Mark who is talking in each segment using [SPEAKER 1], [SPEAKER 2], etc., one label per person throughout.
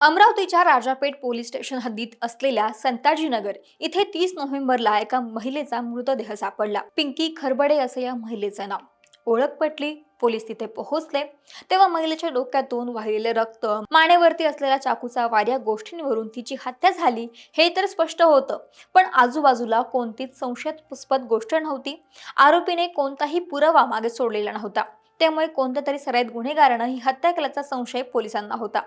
[SPEAKER 1] अमरावतीच्या Rajapeth police station हद्दीत असलेल्या संताजीनगर इथे तीस नोव्हेंबरला एका महिलेचा मृतदेह सापडला. पिंकी खरबडे असं या महिलेचं नाव. ओळख पटली पोलीस तिथे पोहोचले. तेव्हा महिलेच्या डोक्यातून वाहिलेले रक्त मानेवरती असलेल्या चाकूचा वाऱ्या गोष्टींवरून तिची हत्या झाली हे तर स्पष्ट होतं. पण आजूबाजूला कोणतीच संशयास्पद गोष्ट नव्हती. आरोपीने कोणताही पुरावा मागे सोडलेला नव्हता. त्यामुळे कोणत्या तरी सराईत गुन्हेगारानं ही हत्या केल्याचा संशय पोलिसांना होता.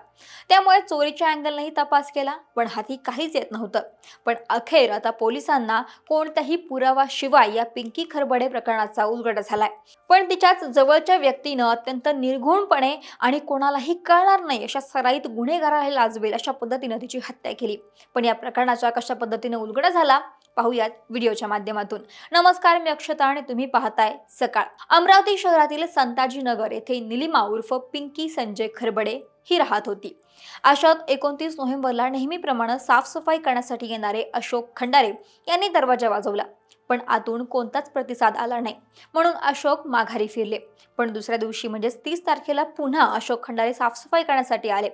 [SPEAKER 1] त्यामुळे चोरीच्या अँगलनेही तपास केला पण हाती काहीच येत नव्हतं. पण अखेर आता पोलिसांना कोणत्याही पुरावाशिवाय या पिंकी खरबडे प्रकरणाचा उलगडा झालाय. पण तिच्याच जवळच्या व्यक्तीनं अत्यंत निर्घुणपणे आणि कोणालाही कळणार नाही अशा सराईत गुन्हेगाराला लाजवेल अशा पद्धतीनं तिची हत्या केली. पण या प्रकरणाचा कशा पद्धतीने उलगडा झाला? पाहूयात व्हिडिओच्या माध्यमातून. नमस्कार मी अक्षता आणि तुम्ही पाहताय सकाळ. अमरावती शहरातील संताजी नगर येथे निलिमा उर्फ पिंकी संजय खरबडे ही राहत होती. अशात एकोणतीस नोव्हेंबरला नेहमीप्रमाणे साफसफाई करण्यासाठी येणारे अशोक खंडारे यांनी दरवाजा वाजवला. पण आतून कोणताच प्रतिसाद आला नाही. म्हणून अशोक माघारी फिरले. पण दुसऱ्या दिवशी म्हणजेच तीस तारखेला पुन्हा अशोक खंडारे साफसफाई करण्यासाठी आले.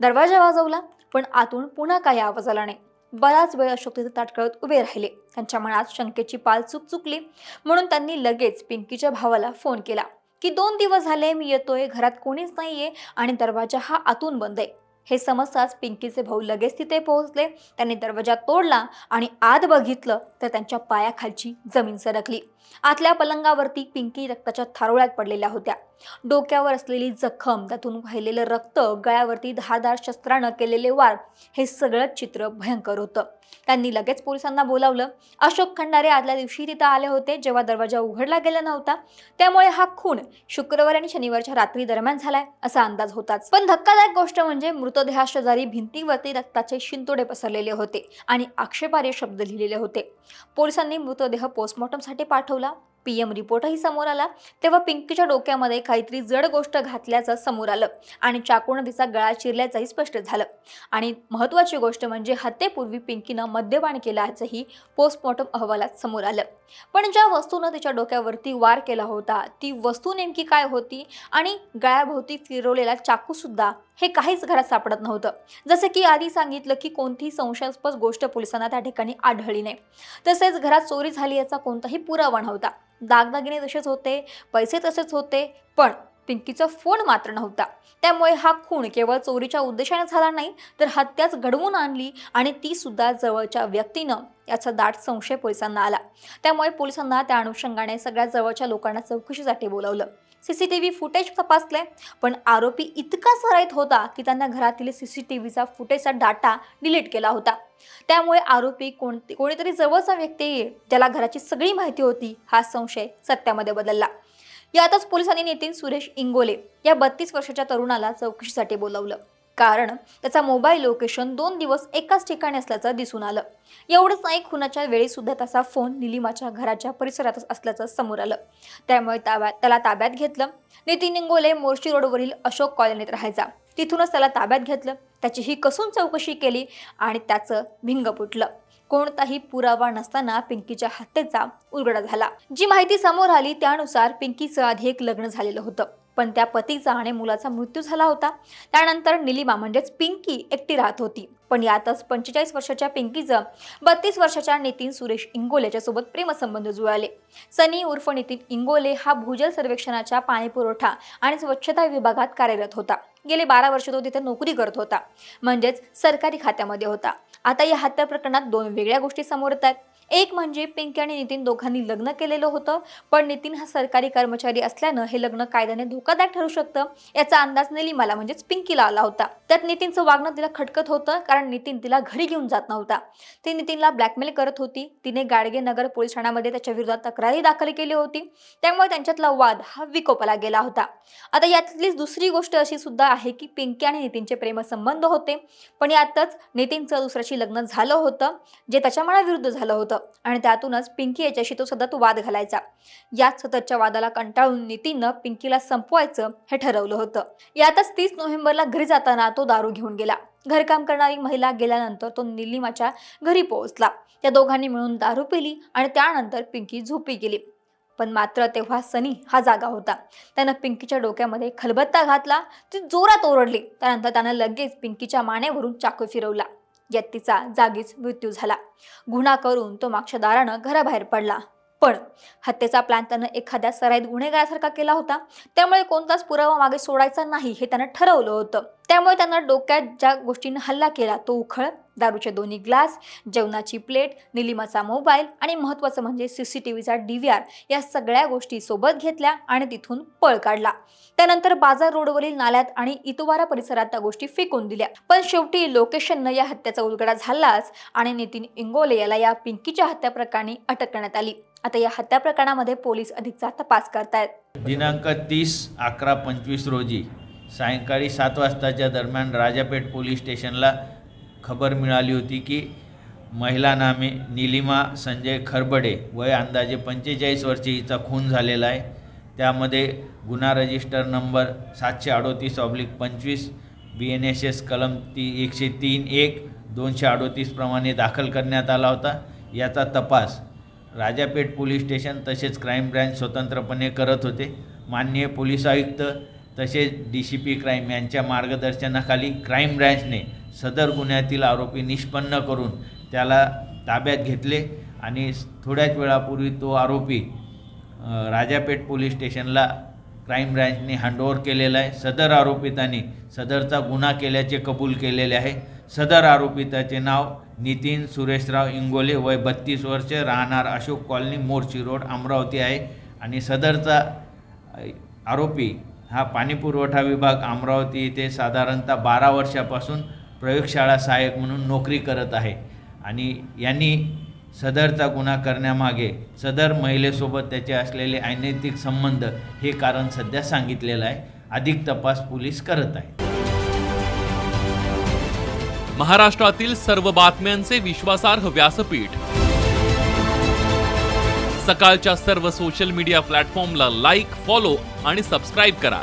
[SPEAKER 1] दरवाजा वाजवला पण आतून पुन्हा काही आवाज आला नाही. बराच वेळ अशोक तिथे ताटकळत उभे राहिले. त्यांच्या मनात शंकेची पाल चूक चुकली. म्हणून त्यांनी लगेच पिंकीच्या भावाला फोन केला की दोन दिवस झाले मी येतोय घरात कोणीच नाहीये आणि दरवाजा हा आतून बंद आहे. हे समजताच पिंकीचे भाऊ लगेच तिथे पोहोचले. त्यांनी दरवाजा तोडला आणि आत बघितलं तर त्यांच्या पायाखालची जमीन सरकली. आतल्या पलंगावरती पिंकी रक्ताच्या थारोळ्यात पडलेल्या होत्या. डोक्यावर असलेली जखम त्यातून वाहिलेलं रक्त गळ्यावरती धारदार शस्त्रानं केलेले वार हे सगळं चित्र भयंकर होतं. त्यांनी लगेच पोलिसांना बोलावलं. अशोक खंडारे आदल्या दिवशी तिथं आले होते जेव्हा दरवाजा उघडला गेला नव्हता. त्यामुळे हा खून शुक्रवार आणि शनिवारच्या रात्री दरम्यान झालाय असा अंदाज होताच. पण धक्कादायक गोष्ट म्हणजे मृतदेहा शेजारी भिंतीवरती रक्ताचे शिंतोडे पसरलेले होते आणि आक्षेपार्ह शब्द लिहिलेले होते. पोलिसांनी मृतदेह पोस्टमॉर्टमसाठी पाठवला. पीएम रिपोर्टही समोर आला. तेव्हा पिंकीच्या डोक्यामध्ये काहीतरी जड गोष्ट घातल्याचं समोर आलं आणि चाकून तिचा गळा चिरल्याचंही स्पष्ट झालं. आणि महत्त्वाची गोष्ट म्हणजे हत्येपूर्वी पिंकीनं मद्यपान केल्याचंही पोस्टमॉर्टम अहवालात समोर आलं. पण ज्या वस्तूनं तिच्या डोक्यावरती वार केला होता ती वस्तू नेमकी काय होती? आणि गळ्याभोवती फिरवलेला चाकूसुद्धा हे काहीच घरात सापडत नव्हतं. जसे की आधी सांगितलं की कोणतीही संशयास्पद गोष्ट पोलिसांना त्या ठिकाणी आढळली नाही. तसेच घरात चोरी झाली याचा कोणताही पुरावा नव्हता. दागदागिने तसेच होते पैसे तसेच होते पण पिंकीचा फोन मात्र नव्हता. त्यामुळे हा खून केवळ चोरीच्या उद्देशाने झाला नाही तर हत्याच घडवून आणली आणि ती सुद्धा जवळच्या व्यक्तीनं याचा दाट संशय पोलिसांना आला. त्यामुळे पोलिसांना त्या अनुषंगाने सगळ्या जवळच्या लोकांना चौकशीसाठी बोलावलं. C C T V footage तपासले पण आरोपी इतका सराईत होता की त्यांना घरातील सी सी टी व्हीचा फुटेजचा डाटा डिलीट केला होता. त्यामुळे आरोपी कोणती कोणीतरी जवळचा व्यक्ती येईल ज्याला घराची सगळी माहिती होती हा संशय सत्यामध्ये बदलला. यातच पोलिसांनी नितीन सुरेश इंगोले या बत्तीस वर्षाच्या तरुणाला चौकशीसाठी बोलावलं. कारण त्याचा मोबाईल लोकेशन दोन दिवस एकाच ठिकाणी असल्याचं दिसून आलं. एवढंच नाही खुनाच्या वेळी सुद्धा त्याचा फोन निलिमाच्या घराच्या परिसरातच असल्याचं समोर आलं. त्यामुळे ताब्यात त्याला ताब्यात घेतलं. नितीन इंगोले मोर्शी रोडवरील अशोक कॉलनीत राहायचा. तिथूनच त्याला ताब्यात घेतलं. त्याची ही कसून चौकशी केली आणि त्याचं भिंग फुटलं. कोणताही पुरावा नसताना पिंकीच्या हत्येचा उलगडा झाला. जी माहिती समोर आली त्यानुसार पिंकीचं आधी एक लग्न झालेलं होतं. पण त्या पतीचा आणि मुलाचा मृत्यू झाला होता. त्यानंतर निलिमा म्हणजेच पिंकी एकटी राहत होती. पण यातच पंचेचाळीस वर्षाच्या पिंकीचं बत्तीस वर्षाच्या नितीन सुरेश इंगोलेच्या सोबत प्रेमसंबंध जुळाले. सनी उर्फ नितीन इंगोले हा भूजल सर्वेक्षणाच्या पाणीपुरवठा आणि स्वच्छता विभागात कार्यरत होता. गेले बारा वर्ष तो तिथे नोकरी करत होता. म्हणजेच सरकारी खात्यामध्ये होता. आता या हत्या प्रकरणात दोन वेगळ्या गोष्टी समोर येत आहेत. एक म्हणजे पिंकी आणि नितीन दोघांनी लग्न केलेलं होतं पण नितीन हा सरकारी कर्मचारी असल्यानं हे लग्न कायद्याने धोकादायक ठरू शकतं याचा अंदाज निलिमाला म्हणजेच पिंकीला आला होता. त्यात नितीनचं वागणं तिला खटकत होतं कारण नितीन तिला घरी घेऊन जात नव्हता. ती नितीनला ब्लॅकमेल करत होती. तिने गाडगे नगर पोलीस ठाण्यामध्ये त्याच्या विरोधात तक्रारी दाखल केली होती. त्यामुळे त्यांच्यातला वाद हा विकोपाला गेला होता. आता यातलीच दुसरी गोष्ट अशी सुद्धा आहे की पिंकी आणि नितीनचे प्रेमसंबंध होते पण यातच नितीनचं दुसऱ्याशी लग्न झालं होतं जे त्याच्या मनाविरुद्ध झालं होतं. आणि त्यातूनच पिंकी याच्याशी तो सतत वाद घालायचा. याच सततच्या वादाला कंटाळून नितीननं पिंकीला संपवायचं हे ठरवलं होतं. यातच तीस नोव्हेंबरला घरी जाताना तो दारू घेऊन गेला. घरकाम करणारी महिला गेल्यानंतर तो निलिमाच्या घरी पोहोचला. त्या दोघांनी मिळून दारू पिली आणि त्यानंतर पिंकी झोपी गेली. पण मात्र तेव्हा सनी हा जागा होता. त्यानं पिंकीच्या डोक्यामध्ये खलबत्ता घातला. ती जोरात ओरडली. त्यानंतर त्यानं लगेच पिंकीच्या मानेवरून चाकू फिरवला. यात तिचा जागीच मृत्यू झाला. गुन्हा करून तो मागच्या दारानं घराबाहेर पडला. पण हत्येचा प्लॅन त्यानं एखाद्या सराईत गुन्हेगारासारखा केला होता. त्यामुळे कोणताच पुरावा मागे सोडायचा नाही हे त्यानं ठरवलं होतं. त्यामुळे त्यानं डोक्यात ज्या गोष्टीनं हल्ला केला तो उखळ दारूचे दोन्ही ग्लास जेवणाची प्लेट निलिमाचा मोबाईल आणि महत्त्वाचं म्हणजे सी सी टी व्हीचा डी व्ही आर या सगळ्या गोष्टी सोबत घेतल्या आणि तिथून पळ काढला. त्यानंतर बाजार रोडवरील नाल्यात आणि इतवारा परिसरात त्या गोष्टी फेकून दिल्या. पण शेवटी लोकेशननं या हत्येचा उलगडा झालाच आणि नितीन इंगोले याला या पिंकीच्या हत्या प्रकरणी अटक करण्यात आली. आता या हत्या प्रकरणामध्ये पोलीस अधिकचा तपास करतायत.
[SPEAKER 2] दिनांक तीस अकरा पंचवीस रोजी सायंकाळी सात वाजताच्या दरम्यान राजापेठ पोलीस स्टेशनला खबर मिळाली होती की महिला नामे निलिमा संजय खरबडे वय अंदाजे पंचेचाळीस वर्षे हिचा खून झालेला आहे. त्यामध्ये गुन्हा रजिस्टर नंबर सातशे अडोतीस ऑब्लिक पंचवीस बी एन एस एस कलम ती एकशे तीन एक दोनशे अडोतीसप्रमाणे दाखल करण्यात आला होता. याचा तपास राजापेठ पोलीस स्टेशन तसेच क्राईम ब्रँच स्वतंत्रपणे करत होते. माननीय पोलीस आयुक्त तसेच डी सी पी क्राईम यांच्या मार्गदर्शनाखाली क्राईम ब्रँचने सदर गुन्ह्यातील आरोपी निष्पन्न करून त्याला ताब्यात घेतले आणि थोड्याच वेळापूर्वी तो आरोपी राजापेठ पोलीस स्टेशनला क्राईम ब्रँचने हँडओव्हर केलेला आहे. सदर आरोपितांनी सदरचा गुन्हा केल्याचे कबूल केलेले आहे. सदर आरोपिताचे नाव नितीन सुरेशराव इंगोले वय बत्तीस वर्ष राहणार अशोक कॉलनी मोर्ची रोड अमरावती आहे. आणि सदरचा आरोपी हा पाणीपुरवठा विभाग अमरावती येथे साधारणतः बारा वर्षापासून प्रयोगशाळा सहाय्यक म्हणून नोकरी करत आहे. आणि यांनी सदरचा गुन्हा करण्यामागे सदर महिलेसोबत त्याचे असलेले अनैतिक संबंध हे कारण सध्या सांगितलेलं आहे. अधिक तपास पोलीस करत आहे
[SPEAKER 3] महाराष्ट्रातील सर्व बातम्यांचे विश्वासार्ह व्यासपीठ. सकाळच्या सर्व सोशल मीडिया प्लॅटफॉर्मला लाईक फॉलो आणि सबस्क्राईब करा.